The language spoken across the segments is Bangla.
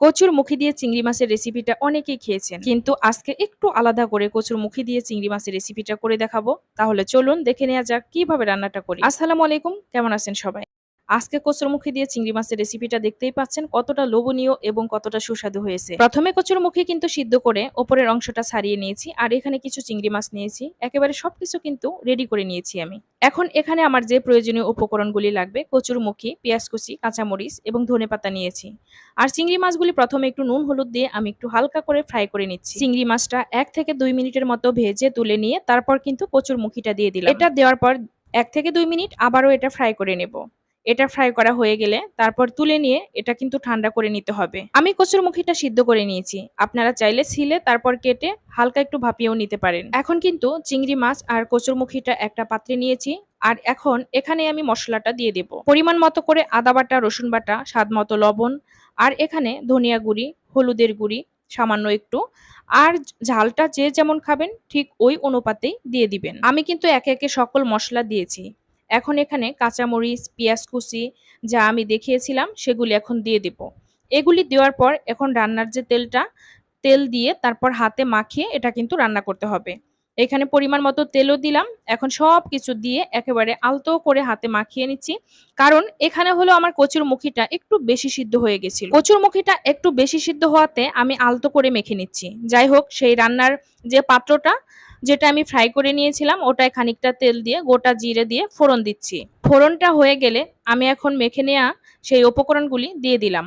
কচুর মুখি দিয়ে চিংড়ি মাছের রেসিপিটা অনেকেই খেয়েছেন। কিন্তু আজকে একটু আলাদা করে কচুর মুখি দিয়ে চিংড়ি মাছের রেসিপিটা করে দেখাবো। তাহলে চলুন দেখে নেওয়া যাক কীভাবে রান্নাটা করি। আসসালামু আলাইকুম, কেমন আছেন সবাই? আজকে কচুর মুখি দিয়ে চিংড়ি মাছের রেসিপিটা দেখতেই পাচ্ছেন কতটা লোভনীয় এবং কতটা সুস্বাদু হয়েছে। প্রথমে কচুর মুখি কিন্তু সিদ্ধ করে ওপরের অংশটা ছাড়িয়ে নিয়েছি আর এখানে কিছু চিংড়ি মাছ নিয়েছি। একেবারে সবকিছু কিন্তু রেডি করে নিয়েছি আমি। এখন এখানে আমার যে প্রয়োজনীয় উপকরণগুলি লাগবে কচুর মুখি পেঁয়াজ কুচি, কাঁচামরিচ এবং ধনেপাতা নিয়েছি। আর চিংড়ি মাছগুলি প্রথমে একটু নুন, হলুদ দিয়ে আমি একটু হালকা করে ফ্রাই করে নিচ্ছি। চিংড়ি মাছটা এক থেকে দুই মিনিটের মতো ভেজে তুলে নিয়ে তারপর কিন্তু কচুর মুখিটা দিয়ে দিলাম। এটা দেওয়ার পর এক থেকে দুই মিনিট আবারও এটা ফ্রাই করে নেব। এটা ফ্রাই করা হয়ে গেলে তারপর তুলে নিয়ে এটা কিন্তু ঠান্ডা করে নিতে হবে। আমি কচুর মুখিটা সিদ্ধ করে নিয়েছি। আপনারা চাইলে ছিলে তারপর কেটে হালকা একটু ভাপিয়েও নিতে পারেন। এখন কিন্তু চিংড়ি মাছ আর কচুর মুখিটা একটা পাত্রে নিয়েছি। আর এখন এখানে আমি মশলাটা দিয়ে দেব। পরিমাণ মতো করে আদা বাটা, রসুন বাটা, স্বাদ মতো লবণ আর এখানে ধনিয়া গুঁড়ি, হলুদের গুঁড়ি সামান্য একটু আর ঝালটা যে যেমন খাবেন ঠিক ওই অনুপাতেই দিয়ে দিবেন। আমি কিন্তু একে একে সকল মশলা দিয়েছি। এখন এখানে কাঁচামরিচ, পেঁয়াজ কুচি যা আমি দেখিয়েছিলাম, সেগুলি এখন দিয়ে দেব। এগুলি দেওয়ার পর এখন রান্নার যে তেলটা, তেল দিয়ে তারপর হাতে মাখিয়ে এটা কিন্তু রান্না করতে হবে। এখানে পরিমাণ মতো তেলও দিলাম, এখন সব কিছু দিয়ে একেবারে আলতো করে হাতে মাখিয়ে নিচ্ছি। কারণ এখানে হলো আমার কচুর মুখিটা একটু বেশি সিদ্ধ হয়ে গেছিল। কচুর মুখিটা একটু বেশি সিদ্ধ হওয়াতে আমি আলতো করে মেখে নিচ্ছি। যাই হোক, সেই রান্নার যে পাত্রটা যেটা আমি ফ্রাই করে নিয়েছিলাম, ওটায় খানিকটা তেল দিয়ে, গোটা জিরে দিয়ে ফোড়ন দিচ্ছি। ফোড়নটা হয়ে গেলে আমি এখন মেখে নেওয়া সেই উপকরণগুলি দিয়ে দিলাম।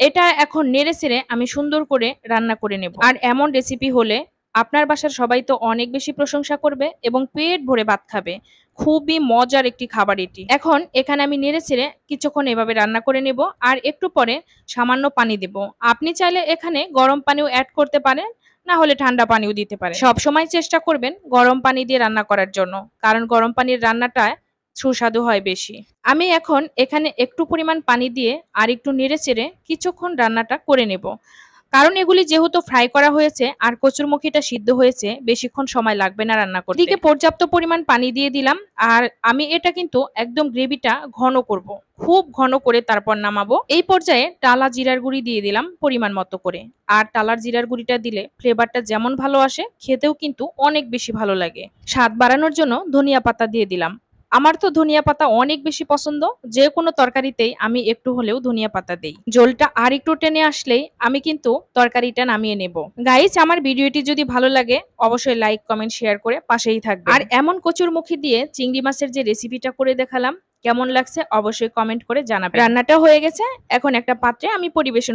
এটা এখন নেড়ে আমি সুন্দর করে রান্না করে নেব। আর এমন রেসিপি হলে আপনার বাসার সবাই তো অনেক বেশি প্রশংসা করবে এবং পেট ভরে ভাত খাবে। খুবই মজার একটি খাবার এটি। এখন এখানে আমি নেড়ে চেড়ে কিছুক্ষণ এভাবে রান্না করে নেব আর একটু পরে সামান্য পানি দেব। আপনি চাইলে এখানে গরম পানিও অ্যাড করতে পারেন, না হলে ঠান্ডা পানিও দিতে পারেন। সব সময় চেষ্টা করবেন গরম পানি দিয়ে রান্না করার জন্য, কারণ গরম পানির রান্নাটা সুস্বাদু হয় বেশি। আমি এখন এখানে একটু পরিমাণ পানি দিয়ে আর একটু নেড়ে চেড়ে কিছুক্ষণ রান্নাটা করে নেব। কারণ এগুলি যেহেতু ফ্রাই করা হয়েছে আর কচুরমুখীটা সিদ্ধ হয়েছে, বেশিক্ষণ সময় লাগবে না রান্না করতে। এদিকে পর্যাপ্ত পরিমাণ পানি দিয়ে দিলাম, আর আমি এটা কিন্তু একদম গ্রেভিটা ঘন করব। খুব ঘন করে তারপর নামাবো। এই পর্যায়ে টালা জিরার গুঁড়ি দিয়ে দিলাম পরিমাণ মতো করে। আর টালার জিরার গুঁড়িটা দিলে ফ্লেভারটা যেমন ভালো আসে, খেতেও কিন্তু অনেক বেশি ভালো লাগে। স্বাদ বাড়ানোর জন্য ধনিয়া পাতা দিয়ে দিলাম। আমার তো ধনিয়া পাতা অনেক বেশি পছন্দ। যে কোনো তরকারিতেই আমি একটু হলেও ধনিয়া পাতা দেই। জলটা আর একটু টেনে আসলেই আমি কিন্তু তরকারিটা নামিয়ে নেব। গাইস আমার ভিডিওটি যদি ভালো লাগে, অবশ্যই লাইক কমেন্ট শেয়ার করে পাশেই থাকবে আর এমন কচুর মুখি দিয়ে চিংড়ি মাছের যে রেসিপিটা করে দেখালাম, কেমন লাগছে অবশ্যই কমেন্ট করে জানাবেন। রান্নাটা হয়ে গেছে, এখন একটা পাত্রে আমি পরিবেশন